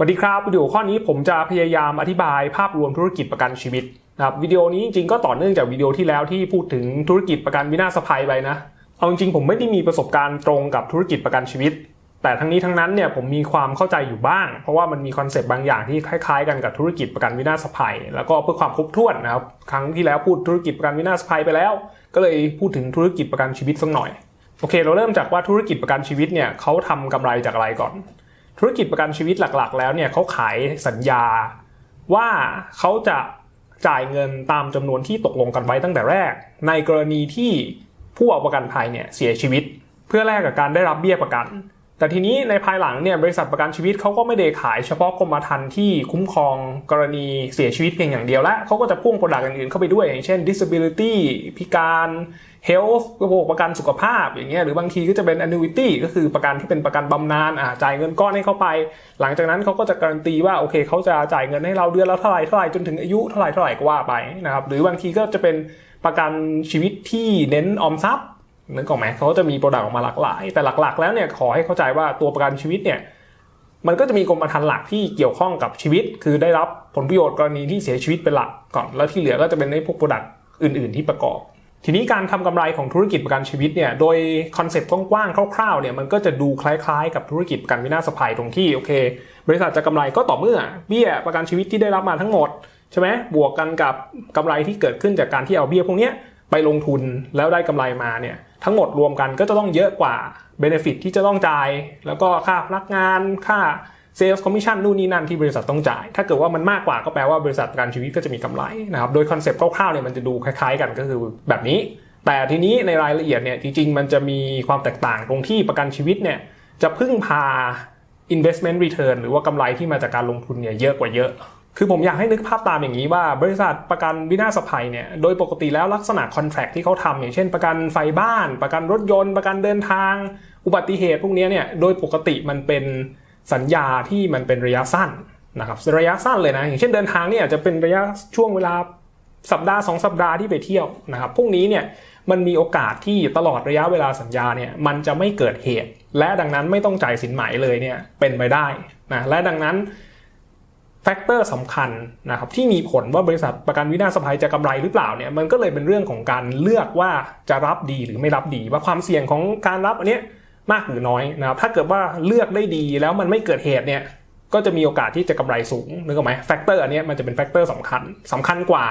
สวัสดีครับวิดีโอข้อนี้ผมจะพยายามอธิบายภาพรวมธุรกิจประกันชีวิตนะครับวิดีโอนี้จริงๆก็ต่อเนื่องจากวิดีโอที่แล้วที่พูดถึงธุรกิจประกันวินาศภัยไปนะเอาจริงๆผมไม่ได้มีประสบการณ์ตรงกับธุรกิจประกันชีวิต แต่ทั้งนี้ทั้งนั้นเนี่ยผมมีความเข้าใจอยู่บ้าง เพราะว่ามันมีคอนเซปต์บางอย่างที่คล้ายๆ กันกับธุรกิจประกันวินาศภัย แล้วก็เพื่อความครบถ้วนนะครับครั้งที่แล้วพูดธุรกิจประกันวินาศภัยไปแล้ว ก็เลยพูดถึงธุรกิจประกันชีวิตสักหน่อยโอเค เราเริ่มจากว่าธุรกิจประกันชีวิตเนี่ยเขาทำกำไรจากอะไรก่อน ธุรกิจประกันชีวิตหลักๆ แล้วเนี่ยเขาขายสัญญาว่าเขาจะจ่ายเงินตามจำนวนที่ตกลงกันไว้ตั้งแต่แรก ในกรณีที่ผู้เอาประกันภัยเนี่ยเสียชีวิต เพื่อแลกกับการได้รับเบี้ยประกัน แต่ทีนี้ในภายหลังเนี่ยบริษัทประกันชีวิตเขาก็ไม่ได้ขายเฉพาะกรมธรรม์ที่คุ้มครองกรณีเสียชีวิตเพียงอย่างเดียวและเขาก็จะพ่วงโปรดักต์อื่นๆเข้าไปด้วยอย่างเช่น disability พิการ health ระบบประกันสุขภาพอย่างเงี้ยหรือบางทีก็จะเป็น annuity ก็คือประกันที่เป็นประกันบำนาญอ่าจ่ายเงินก้อนให้เขาไป หลังจากนั้นเขาก็จะการันตีว่าโอเคเขาจะจ่ายเงินให้เราเดือนละเท่าไหร่เท่าไหร่จนถึงอายุเท่าไหร่เท่าไหร่ก็ว่าไปนะครับหรือบางทีก็จะเป็นประกันชีวิตที่เน้นออมทรัพย์นึกออกไหมเขาก็จะมีโปรดักต์ออกมาหลากหลาย แต่หลักๆ แล้วเนี่ยขอให้เข้าใจว่าตัวประกันชีวิตเนี่ยมันก็จะมีกรมธรรม์หลักที่เกี่ยวข้องกับชีวิต คือได้รับผลประโยชน์กรณีที่เสียชีวิตเป็นหลักก่อน แล้วที่เหลือก็จะเป็นในพวกโปรดักต์อื่น ๆ ที่ประกอบ ทีนี้การทำกำไรของธุรกิจประกันชีวิตเนี่ยโดยคอนเซ็ปต์กว้างๆคร่าวๆเนี่ยมันก็จะดูคล้ายๆ กับธุรกิจประกันวินาศภัยตรงที่โอเค บริษัทจะกำไรก็ต่อเมื่อเบี้ยประกันชีวิตที่ได้รับมาทั้งหมดใช่ไหมบวกกันกับกำไรที่เกิดขึ้นจากการที่เอาเบี้ยพวกนี้ไปลงทุนแล้วได้กำไรมาเนี่ยทั้งหมดรวมกันก็จะต้องเยอะกว่า Benefit ที่จะต้องจ่าย แล้วก็ค่าพนักงานค่า Sales Commission นู่นนี่นั่นที่บริษัทต้องจ่าย ถ้าเกิดว่ามันมากกว่าก็แปลว่าบริษัทประกันชีวิตก็จะมีกำไรนะครับโดยคอนเซปต์คร่าวๆเนี่ยมันจะดูคล้ายๆกันก็คือแบบนี้ แต่ทีนี้ในรายละเอียดเนี่ยจริงๆ มันจะมีความแตกต่างตรงที่ประกันชีวิตเนี่ยจะพึ่งพา investment return หรือว่ากำไรที่มาจากการลงทุนเนี่ยเยอะกว่าเยอะ คือผมอยากให้นึกภาพตามอย่างนี้ว่าบริษัทประกันวินาศภัยเนี่ยโดยปกติแล้วลักษณะคอนแท c t ที่เขาทำอย่างเช่น ประกันไฟบ้าน ประกันรถยนต์ ประกันเดินทาง อุบัติเหตุพวกนี้เนี่ยโดยปกติมันเป็น สัญญาที่มันเป็นระยะสั้นนะครับระยะสั้นเลยนะอย่างเช่นเดินทางเนี่ยจะเป็นระยะช่วงเวลาสัปดาห์สองสัปดาห์ที่ไปเที่ยวนะครับพวกนี้เนี่ยมันมีโอกาสที่ตลอดระยะเวลาสัญญาเนี่ยมันจะไม่เกิดเหตุ และดังนั้นไม่ต้องจ่ายสินไหมเลยเนี่ยเป็นไปได้นะและดังนั้นแฟกเตอร์สำคัญนะครับที่มีผลว่าบริษัทประกันวินาศภัยจะกำไรหรือเปล่าเนี่ยมันก็เลยเป็นเรื่องของการเลือกว่าจะรับดีหรือไม่รับดี ว่าความเสี่ยงของการรับอันเนี้ย มากหรือน้อยนะครับถ้าเกิดว่าเลือกได้ดีแล้วมันไม่เกิดเหตุเนี่ยก็จะมีโอกาสที่จะกำไรสูงนึกออกไหมแฟกเตอร์อันนี้มันจะเป็นแฟกเตอร์สำคัญสำคัญกว่า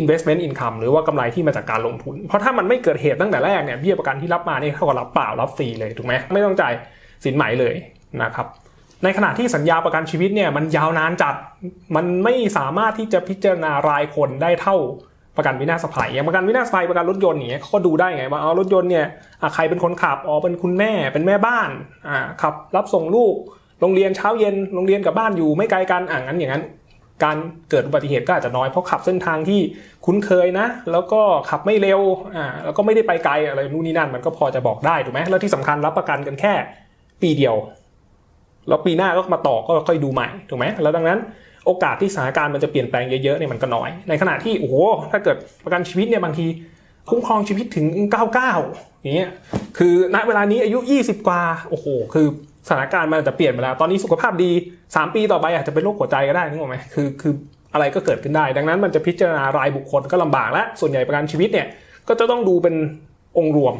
investment income หรือว่ากำไรที่มาจากการลงทุน เพราะถ้ามันไม่เกิดเหตุตั้งแต่แรกเนี่ยเบี้ยประกันที่รับมาเนี่ยเขาก็รับเปล่ารับฟรีเลยถูกไหมไม่ต้องจ่ายสินไหมเลยนะครับในขณะที่สัญญาประกันชีวิตเนี่ยมันยาวนานจัด มันไม่สามารถที่จะพิจารณารายคนได้เท่า ประกันวินาศภัยอย่างประกันวินาศภัยประกันรถยนต์อย่างเงี้ยเขาก็ดูได้ไงว่าเอารถยนต์เนี่ยใครเป็นคนขับอ๋อเป็นคุณแม่เป็นแม่บ้านอ่าขับรับส่งลูกโรงเรียนเช้าเย็นโรงเรียนกับบ้านอยู่ไม่ไกลกันอ่างั้นอย่างนั้น การเกิดอุบัติเหตุก็อาจจะน้อยเพราะขับเส้นทางที่คุ้นเคยนะ แล้วก็ขับไม่เร็วอ่าแล้วก็ไม่ได้ไปไกลอะไรนู่นนี่นั่นมันก็พอจะบอกได้ถูกไหมแล้วที่สำคัญรับประกันกันแค่ปีเดียวแล้วปีหน้าก็มาต่อก็ค่อยดูใหม่ถูกไหมแล้วดังนั้น โอกาสที่สถานการณ์มันจะเปลี่ยนแปลงเยอะๆเนี่ยมันก็น้อย ในขณะที่โอ้โหถ้าเกิดประกันชีวิตเนี่ยบางทีคุ้มครองชีวิตถึง 99อย่างเงี้ยคือณเวลานี้อายุ 20 กว่าโอ้โหคือสถานการณ์มันจะเปลี่ยนไปแล้วตอนนี้สุขภาพดี 3 ปีต่อไปอาจจะเป็นโรคหัวใจก็ได้นึกออกไหมคือคืออะไรก็เกิดขึ้นได้ ดังนั้นมันจะพิจารณารายบุคคลก็ลำบากและส่วนใหญ่ประกันชีวิตเนี่ยก็จะต้องดูเป็นองค์รวม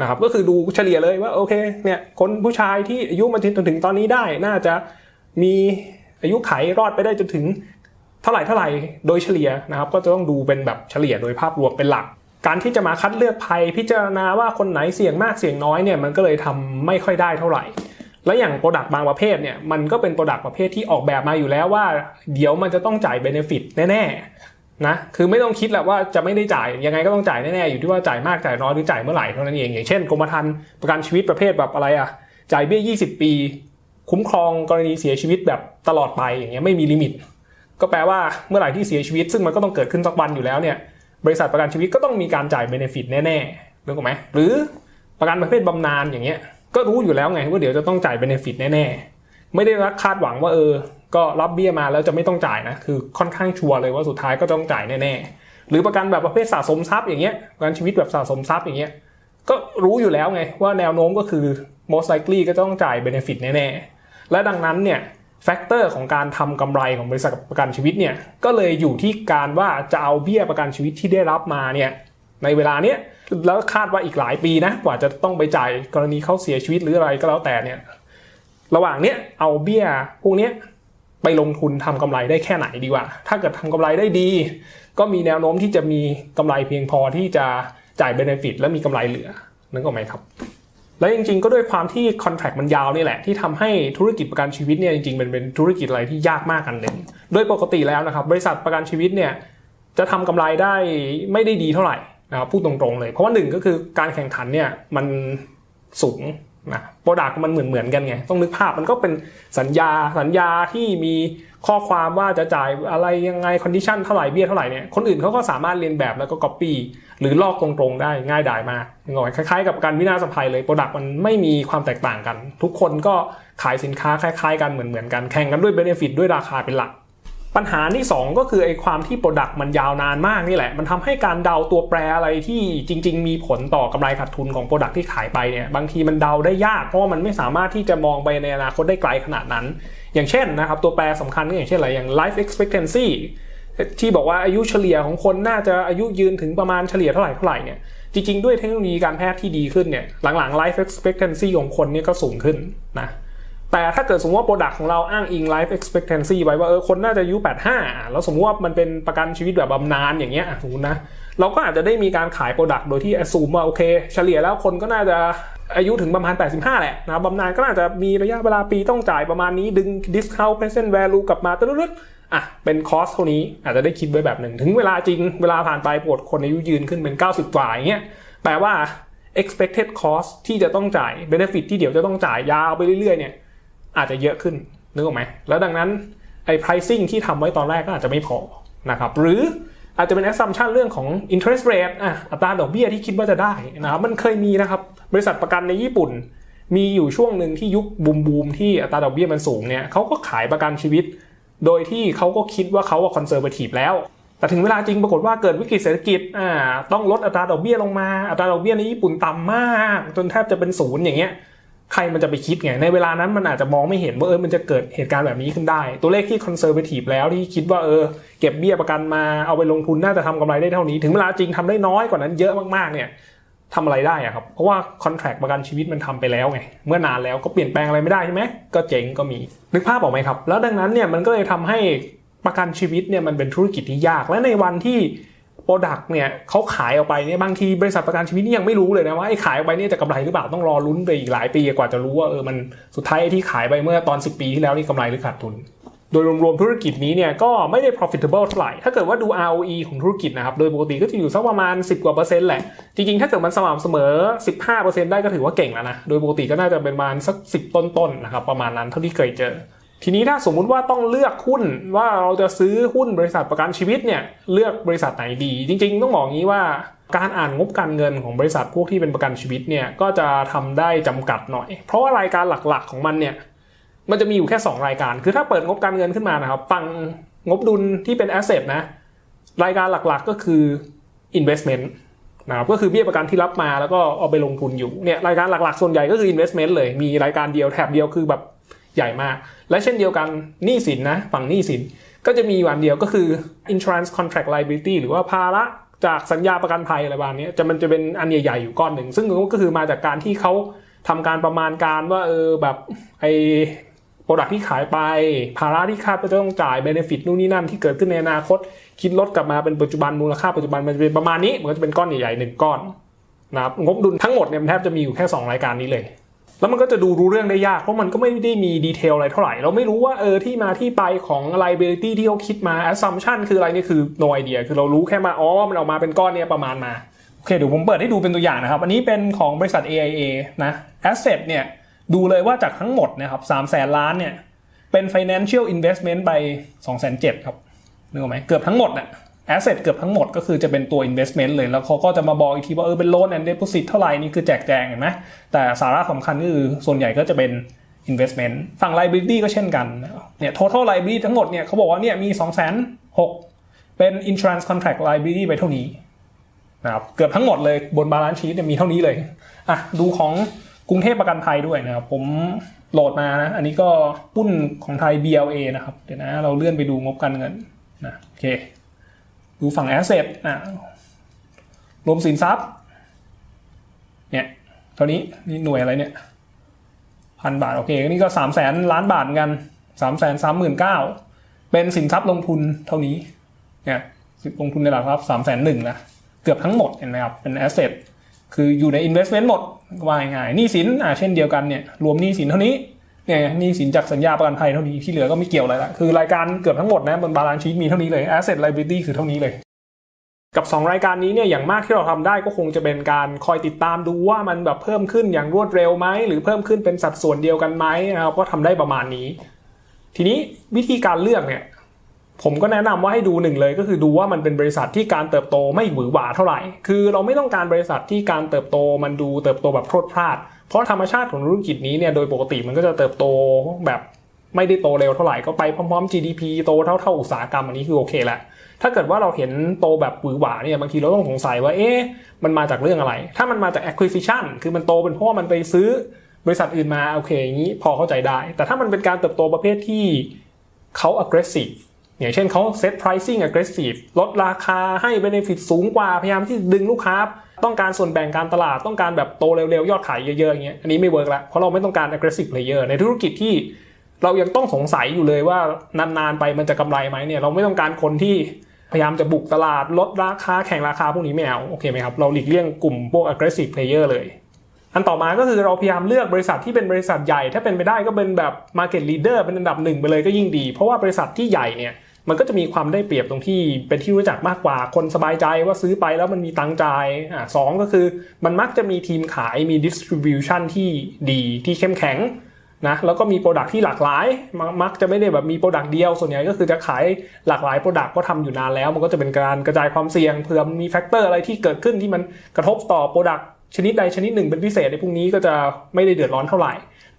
นะครับก็คือดูเฉลี่ยเลยว่าโอเคเนี่ยคนผู้ชายที่อายุมาจนถึงตอนนี้ได้น่าจะมี อายุไขรอดไปได้จนถึงเท่าไหร่เท่าไหร่โดยเฉลี่ยนะครับ ก็จะต้องดูเป็นแบบเฉลี่ยโดยภาพรวมเป็นหลัก การที่จะมาคัดเลือกภัย พิจารณาว่าคนไหนเสี่ยงมากเสี่ยงน้อยเนี่ยมันก็เลยทำไม่ค่อยได้เท่าไหร่ และอย่างโปรดักต์บางประเภทเนี่ยมันก็เป็นโปรดักต์ประเภทที่ออกแบบมาอยู่แล้วว่า เดี๋ยวมันจะต้องจ่ายเบเนฟิตแน่ๆนะคือไม่ต้องคิดแหละว่าจะไม่ได้จ่ายยังไงก็ต้องจ่ายแน่ๆอยู่ที่ว่าจ่ายมากจ่ายน้อยหรือจ่ายเมื่อไหร่เท่านั้นเองอย่างเช่นกรมธรรม์ประกันชีวิตประเภทแบบอะไรอะจ่ายเบี้ย 20 ปี คุ้มครองกรณีเสียชีวิตแบบตลอดไปอย่างเงี้ยไม่มีลิมิต ก็แปลว่าเมื่อไหร่ที่เสียชีวิต ซึ่งมันก็ต้องเกิดขึ้นสักวันอยู่แล้วเนี่ยบริษัทประกันชีวิตก็ต้องมีการจ่ายเบเนฟิตแน่ๆรู้ไหมหรือประกันประเภทบำนาญอย่างเงี้ยก็รู้อยู่แล้วไงว่าเดี๋ยวจะต้องจ่ายเบเนฟิตแน่ๆไม่ได้รักคาดหวังว่าเออ ก็รับเบี้ยมาแล้วจะไม่ต้องจ่ายนะคือค่อนข้างชัวร์เลยว่าสุดท้ายก็ต้องจ่ายแน่ๆหรือประกันแบบประเภทสะสมทรัพย์อย่างเงี้ยประกันชีวิตแบบสะสมทรัพย์อย่างเงี้ย ก็รู้อยู่แล้วไงว่าแนวโน้มก็คือ most likely ก็ต้องจ่าย benefit แน่ๆ และดังนั้นเนี่ยแฟกเตอร์ของการทำกำไรของบริษัทประกันชีวิตเนี่ยก็เลยอยู่ที่การว่าจะเอาเบี้ยประกันชีวิตที่ได้รับมาเนี่ยในเวลาเนี้ยแล้วคาดว่าอีกหลายปีนะกว่าจะต้องไปจ่ายกรณีเขาเสียชีวิตหรืออะไรก็แล้วแต่เนี่ยระหว่างเนี้ยเอาเบี้ยพวกเนี้ยไปลงทุนทำกำไรได้แค่ไหนดีกว่า ถ้าเกิดทำกำไรได้ดี ก็มีแนวโน้มที่จะมีกำไรเพียงพอที่จะ จ่ายเบนฟิตและมีกำไรเหลือนึกออกไหมครับ และจริงๆ ก็ด้วยความที่คอนแทคมันยาวนี่แหละ ที่ทำให้ธุรกิจประกันชีวิตเนี่ยจริงๆเป็นเป็นธุรกิจอะไรที่ยากมากอันหนึ่งโดยปกติแล้วนะครับ บริษัทประกันชีวิตเนี่ยจะทำกำไรได้ไม่ได้ดีเท่าไหร่นะครับพูดตรงๆเลย เพราะว่าหนึ่งก็คือการแข่งขันเนี่ยมันสูง นะโปรดักต์มันเหมือนเหมือนกันไง ต้องนึกภาพมันก็เป็นสัญญาสัญญาที่มีข้อความว่าจะจ่ายอะไรยังไงคอนดิชันเท่าไหร่เบี้ยเท่าไหร่เนี่ยคนอื่นเขาก็สามารถเรียนแบบแล้วก็ก๊อปปี้หรือลอกตรงๆได้ง่ายดายมากนึกออกไหมคล้ายๆกับการวินาศภัยเลยโปรดักต์มันไม่มีความแตกต่างกัน ทุกคนก็ขายสินค้าคล้ายๆ กันเหมือนๆกันแข่งกันด้วยเบเนฟิตด้วยราคาเป็นหลัก ปัญหาที่ 2 ก็คือไอ้ความที่โปรดักต์มันยาวนานมากนี่แหละ มันทำให้การเดาตัวแปรอะไรที่จริง ๆ มีผลต่อกำไรขาดทุนของโปรดักต์ที่ขายไปเนี่ยบางทีมันเดาได้ยากเพราะว่ามันไม่สามารถที่จะมองไปในอนาคตได้ไกลขนาดนั้น อย่างเช่นนะครับตัวแปรสำคัญก็อย่างเช่นอะไรอย่าง life expectancy ที่บอกว่าอายุเฉลี่ยของคนน่าจะอายุยืนถึงประมาณเฉลี่ยเท่าไหร่เท่าไหร่เนี่ยจริง ๆ ด้วยเทคโนโลยีการแพทย์ที่ดีขึ้นเนี่ยหลังๆ life expectancy ของคนเนี่ยก็สูงขึ้นนะ แต่ถ้าเกิดสมมติว่าโปรดักต์ของเราอ้างอิง life expectancy ไว้ว่าเออคนน่าจะอายุ 85 แล้วสมมติว่ามันเป็นประกันชีวิตแบบบำนาญอย่างเงี้ยสมมตินะ เราก็อาจจะได้มีการขายโปรดักต์โดยที่ assume ว่าโอเค เฉลี่ยแล้วคนก็น่าจะอายุถึงประมาณ 85 แหละนะบำนาญก็น่าจะมีระยะเวลาปีต้องจ่ายประมาณนี้ดึง discount present value กลับมาตึ๊ดๆอะเป็นคอสเท่านี้อาจจะได้คิดไว้แบบหนึ่ง ถึงเวลาจริงเวลาผ่านไปปวดคนอายุยืนขึ้นเป็น 90 กว่าอย่างเงี้ยแปลว่า expected cost ที่จะต้องจ่าย benefit ที่เดี๋ยวจะต้องจ่ายยาวไปเรื่อยๆเนี่ย อาจจะเยอะขึ้นนึกออกไหมแล้วดังนั้นไอ้ pricing ที่ทำไว้ตอนแรกก็อาจจะไม่พอนะครับหรืออาจจะเป็น assumption เรื่องของ interest rate อะอัตราดอกเบี้ยที่คิดว่าจะได้นะครับมันเคยมีนะครับบริษัทประกันในญี่ปุ่น มีอยู่ช่วงหนึ่งที่ยุคบูมบูมที่อัตราดอกเบี้ยมันสูงเนี่ยเขาก็ขายประกันชีวิต โดยที่เขาก็คิดว่าเขาว่า conservative แล้ว แต่ถึงเวลาจริงปรากฏว่าเกิดวิกฤตเศรษฐกิจอ่าต้องลดอัตราดอกเบี้ยลงมาอัตราดอกเบี้ยในญี่ปุ่นต่ำมาก จนแทบจะเป็นศูนย์อย่างเงี้ย ใครมันจะไปคิดไง ในเวลานั้นมันอาจจะมองไม่เห็นว่าเออมันจะเกิดเหตุการณ์แบบนี้ขึ้นได้ ตัวเลขที่คอนเซอร์เวทีฟแล้วที่คิดว่าเออเก็บเบี้ยประกันมาเอาไปลงทุนน่าจะทำกำไรได้เท่านี้ ถึงเวลาจริงทำได้น้อยกว่านั้นเยอะมากๆเนี่ยทำอะไรได้อะครับ เพราะว่าคอนแท c t ประกันชีวิตมันทำไปแล้วไง เมื่อนานแล้วก็เปลี่ยนแปลงอะไรไม่ได้ใช่ไหม ก็เจ๊งก็มี นึกภาพออกไหมครับ แล้วดังนั้นเนี่ยมันก็เลยทำให้ประกันชีวิตเนี่ยมันเป็นธุรกิจที่ยาก และในวันที่ โปรดักต์เนี่ยเขาขายออกไปเนี่ยบางทีบริษัทประกันชีวิตนี่ยังไม่รู้เลยนะว่าไอ้ขายออกไปเนี่ยจะกำไรหรือเปล่าต้องรอลุ้นไปอีกหลายปีกว่าจะรู้ว่าเออมันสุดท้ายไอ้ที่ขายไปเมื่อตอน 10 ปีที่แล้วนี่กำไรหรือขาดทุน โดยรวมๆธุรกิจนี้เนี่ยก็ไม่ได้ profitable เท่าไหร่ถ้าเกิดว่าดู ROE ของธุรกิจนะครับ โดยปกติก็จะอยู่สักประมาณ 10 กว่าเปอร์เซ็นต์แหละ จริงๆ ถ้าเกิดมันสม่ำเสมอ 15%ได้ก็ถือว่าเก่งแล้วนะ โดยปกติก็น่าจะเป็นประมาณสัก 10 ต้นๆนะครับประมาณนั้นเท่าที่เคยเจอ ทีนี้ถ้าสมมุติว่าต้องเลือกหุ้นว่าเราจะซื้อหุ้นบริษัทประกันชีวิตเนี่ยเลือกบริษัทไหนดี จริง ๆ ต้องบอกงี้ว่าการอ่านงบการเงินของบริษัทพวกที่เป็นประกันชีวิตเนี่ยก็จะทำได้จำกัดหน่อย เพราะว่ารายการหลักๆของมันเนี่ยมันจะมีอยู่แค่ 2 รายการ คือถ้าเปิดงบการเงินขึ้นมานะครับฟังงบดุลที่เป็น asset นะ รายการหลักๆก็คือ investment นะครับก็คือเบี้ยประกันที่รับมาแล้วก็เอาไปลงทุนอยู่เนี่ยรายการหลักๆ ส่วนใหญ่ก็คือ investment เลยมีรายการเดียวแถบเดียวคือแบบ ใหญ่มาก และเช่นเดียวกันหนี้สินนะฝั่งหนี้สินก็จะมีอยู่อันเดียวก็คือ insurance contract liability หรือว่าภาระจากสัญญาประกันภัยอะไรประมาณนี้จะมันจะเป็นอันใหญ่ๆอยู่ก้อนหนึ่ง ซึ่งก็คือมาจากการที่เขาทำการประมาณการว่าเออแบบไอโปรดักที่ขายไป ภาระที่คาดว่าจะต้องจ่ายเบนฟิตนู่นนี่นั่นที่เกิดขึ้นในอนาคต คิดลดกลับมาเป็นปัจจุบันมูลค่าปัจจุบันมันจะเป็นประมาณนี้ มันก็จะเป็นก้อนใหญ่ๆหนึ่งก้อนนะครับงบดุลทั้งหมดเนี่ยมันแทบจะมีอยู่แค่ 2 รายการนี้เลย แล้วมันก็จะดูรู้เรื่องได้ยาก เพราะมันก็ไม่ได้มีดีเทลอะไรเท่าไหร่ เราไม่รู้ว่าเออที่มาที่ไปของ liability ที่เขาคิดมา assumption คืออะไรนี่คือ no idea คือเรารู้แค่มาอ๋อมันออกมาเป็นก้อนเนี่ยประมาณมาโอเคเดี๋ยวผมเปิดให้ดูเป็นตัวอย่างนะครับ อันนี้เป็นของบริษัท AIA นะ asset เนี่ยดูเลยว่าจากทั้งหมดนะครับ3แสนล้านเนี่ยเป็น financial investment ไป2 7 0 0 0ครับนึกออกไหมเกือบทั้งหมดน่ะ asset เกือบทั้งหมดก็คือจะเป็นตัว investment เลย แล้วเขาก็จะมาบอกอีกทีว่าเออเป็น loan and deposit เท่าไหร่นี่คือแจกแจงเห็นไหมแต่สาระสำคัญก็คือส่วนใหญ่ก็จะเป็น investment ฝั่ง liability ก็เช่นกันเนี่ย total liability ทั้งหมดเนี่ยเขาบอกว่าเนี่ยมี 2 6 0 0 0เป็น insurance contract liability ไปเท่านี้นะครับเกือบทั้งหมดเลยบนบาลานซ์ชีตมีเท่านี้เลยอะดูของกรุงเทพประกันภัยด้วยนะครับผมโหลดมานะ อันนี้ก็หุ้นของไทย BLA นะครับ เดี๋ยวนะ เราเลื่อนไปดูงบการเงินนะโอเค ดูฝั่ง asset นะรวมสินทรัพย์ เนี่ยเท่านี้นี่หน่วยอะไรเนี่ยพันบาท โอเคนี่ก็สามแสนล้านบาทกันสามแสนสามหมื่นเก้าเป็นสินทรัพย์ลงทุนเท่านี้เนี่ยลงทุนในหลักทรัพย์สามแสนหนึ่งนะเกือบทั้งหมดเห็นไหมครับเป็น asset คืออยู่ใน investment หมดว่าง่ายๆหนี้สินอ่าเช่นเดียวกันเนี่ยรวมหนี้สินเท่านี้ เนี่ยนี่สินจากสัญญาประกันภัยเท่านี้ที่เหลือก็ไม่เกี่ยวอะไรละคือรายการเกือบทั้งหมดนะบนบาลานซ์ชีตมีเท่านี้เลย asset liability คือเท่านี้เลย กับ 2 รายการนี้เนี่ยอย่างมากที่เราทำได้ก็คงจะเป็นการคอยติดตามดูว่ามันแบบเพิ่มขึ้นอย่างรวดเร็วไหมหรือเพิ่มขึ้นเป็นสัดส่วนเดียวกันไหมนะครับก็ทำได้ประมาณนี้ ทีนี้วิธีการเลือกเนี่ย ผมก็แนะนำว่าให้ดูหนึ่งเลยก็คือดูว่ามันเป็นบริษัทที่การเติบโตไม่หวือหวาเท่าไหร่ คือเราไม่ต้องการบริษัทที่การเติบโตมันดูเติบโตแบบพรวดพลาด เพราะธรรมชาติของธุรกิจนี้เนี่ยโดยปกติมันก็จะเติบโตแบบไม่ได้โตเร็วเท่าไหร่ก็ไปพร้อมๆ GDP โตเท่าเท่าๆอุตสาหกรรมอันนี้คือโอเคแหละถ้าเกิดว่าเราเห็นโตแบบหวือหวาเนี่ยบางทีเราต้องสงสัยว่าเอ๊ะมันมาจากเรื่องอะไร ถ้ามันมาจาก acquisition คือมันโตเป็นเพราะว่ามันไปซื้อบริษัทอื่นมาโอเคอย่างนี้พอเข้าใจได้ แต่ถ้ามันเป็นการเติบโตประเภทที่เขา aggressive อย่างเช่นเขา set pricing aggressive ลดราคาให้ benefit สูงกว่าพยายามที่ดึงลูกค้า ต้องการส่วนแบ่งการตลาดต้องการแบบโตเร็วๆ ยอดขายเยอะๆอย่างเงี้ยอันนี้ไม่เวิร์กละเพราะเราไม่ต้องการ aggressive player ในธุรกิจที่เรายังต้องสงสัยอยู่เลยว่านานๆไปมันจะกำไรไหมเนี่ยเราไม่ต้องการคนที่พยายามจะบุกตลาดลดราคาแข่งราคาพวกนี้ไม่เอาโอเคไหมครับเราหลีกเลี่ยงกลุ่มพวก aggressive player เลย อันต่อมาก็คือเราพยายามเลือกบริษัทที่เป็นบริษัทใหญ่ ถ้าเป็นไปได้ก็เป็นแบบ market leader เป็นอันดับหนึ่งไปเลยก็ยิ่งดี เพราะว่าบริษัทที่ใหญ่เนี่ย มันก็จะมีความได้เปรียบตรงที่เป็นที่รู้จักมากกว่าคนสบายใจว่าซื้อไปแล้วมันมีตังค์จ่ายอ่าสองก็คือมันมักจะมีทีมขายมี distribution ที่ดีที่เข้มแข็งนะแล้วก็มีโปรดักที่หลากหลายมมักจะไม่ได้แบบมีโปรดักเดียว ส่วนใหญ่ก็คือจะขายหลากหลายโปรดักก็ทำอยู่นานแล้ว มันก็จะเป็นการกระจายความเสี่ยงเผื่อมันมีแฟกเตอร์อะไรที่เกิดขึ้นที่มันกระทบต่อโปรดักชนิดใดชนิดหนึ่งเป็นพิเศษในพวกนี้ก็จะไม่ได้เดือดร้อนเท่าไหร่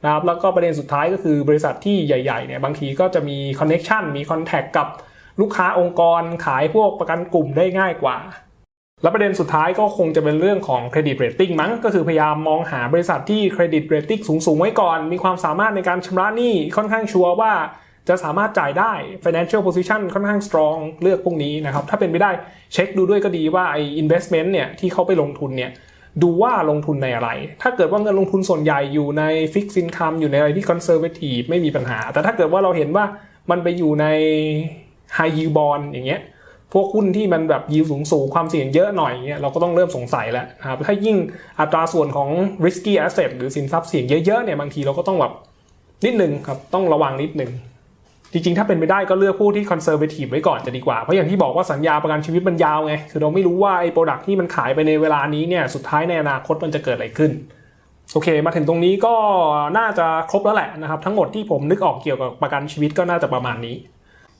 นะครับแล้วก็ประเด็นสุดท้ายก็คือบริษัทที่ใหญ่ๆเนี่ยบางทีก็จะมีคอนเน็ชันมีคอนแทคกับลูกค้าองค์กรขายพวกประกันกลุ่มได้ง่ายกว่า และประเด็นสุดท้ายก็คงจะเป็นเรื่องของเครดิตเรตติ้งมั้งก็คือพยายามมองหาบริษัทที่เครดิตเรตติ้งสูงๆไว้ก่อน มีความสามารถในการชำระหนี้ค่อนข้างชัวร์ว่าจะสามารถจ่ายได้ financial position ค่อนข้าง strong เลือกพวกนี้นะครับ ถ้าเป็นไปได้เช็คดูด้วยก็ดีว่าไอ้ investment เนี่ยที่เขาไปลงทุนเนี่ย ดูว่าลงทุนในอะไร ถ้าเกิดว่าเงินลงทุนส่วนใหญ่อยู่ในฟิกซินคัมอยู่ในอะไรที่ conservative ไม่มีปัญหา แต่ถ้าเกิดว่าเราเห็นว่ามันไปอยู่ใน high yield bond อย่างเงี้ยพวกหุ้นที่มันแบบยิวสูงสูงๆความเสี่ยงเยอะหน่อยเงี้ยเราก็ต้องเริ่มสงสัยแล้วนะครับถ้ายิ่งอัตราส่วนของ risky asset หรือสินทรัพย์เสี่ยงเยอะๆเนี่ยบางทีเราก็ต้องแบบนิดนึงครับต้องระวังนิดนึง จริงๆ ถ้าเป็นไปได้ก็เลือกผู้ที่คอนเซอร์เวทีฟไว้ก่อนจะดีกว่า เพราะอย่างที่บอกว่าสัญญาประกันชีวิตมันยาวไง คือเราไม่รู้ว่าไอ้โปรดักที่มันขายไปในเวลานี้เนี่ยสุดท้ายในอนาคตมันจะเกิดอะไรขึ้น โอเค มาถึงตรงนี้ก็น่าจะครบแล้วแหละนะครับ ทั้งหมดที่ผมนึกออกเกี่ยวกับประกันชีวิตก็น่าจะประมาณนี้